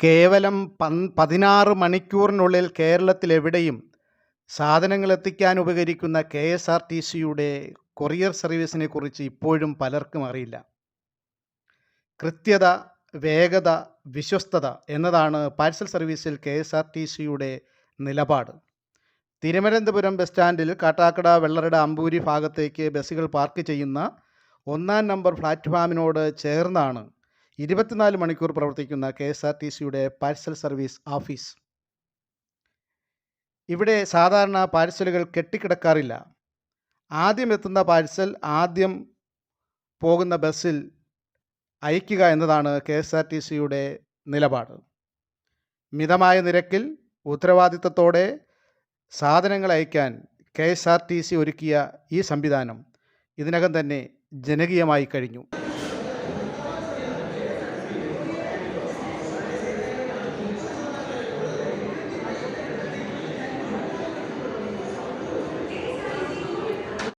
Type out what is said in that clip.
കേവലം പൻ പതിനാറ് മണിക്കൂറിനുള്ളിൽ കേരളത്തിലെവിടെയും സാധനങ്ങൾ എത്തിക്കാൻ ഉപകരിക്കുന്ന കെ എസ് ആർ ടി സിയുടെ കൊറിയർ സർവീസിനെ കുറിച്ച് ഇപ്പോഴും പലർക്കും അറിയില്ല. കൃത്യത വേഗത വിശ്വസ്തത എന്നതാണ് പാഴ്സൽ സർവീസിൽ കെ എസ് ആർ ടി സിയുടെ നിലപാട്. തിരുവനന്തപുരം ബസ് സ്റ്റാൻഡിൽ കാട്ടാക്കട വെള്ളറട അമ്പൂരി ഭാഗത്തേക്ക് ബസ്സുകൾ പാർക്ക് ചെയ്യുന്ന ഒന്നാം നമ്പർ പ്ലാറ്റ്ഫോമിനോട് ചേർന്നാണ് ഇരുപത്തിനാല് മണിക്കൂർ പ്രവർത്തിക്കുന്ന കെ എസ് ആർ ടി സിയുടെ പാഴ്സൽ സർവീസ് ഓഫീസ്. ഇവിടെ സാധാരണ പാഴ്സലുകൾ കെട്ടിക്കിടക്കാറില്ല. ആദ്യം എത്തുന്ന പാഴ്സൽ ആദ്യം പോകുന്ന ബസ്സിൽ അയക്കുക എന്നതാണ് കെ എസ് ആർ ടി സിയുടെ നിലപാട്. മിതമായ നിരക്കിൽ ഉത്തരവാദിത്തത്തോടെ സാധനങ്ങൾ അയക്കാൻ K S R T C ഒരുക്കിയ ഈ സംവിധാനം ഇതിനകം തന്നെ ജനകീയമായി കഴിഞ്ഞു.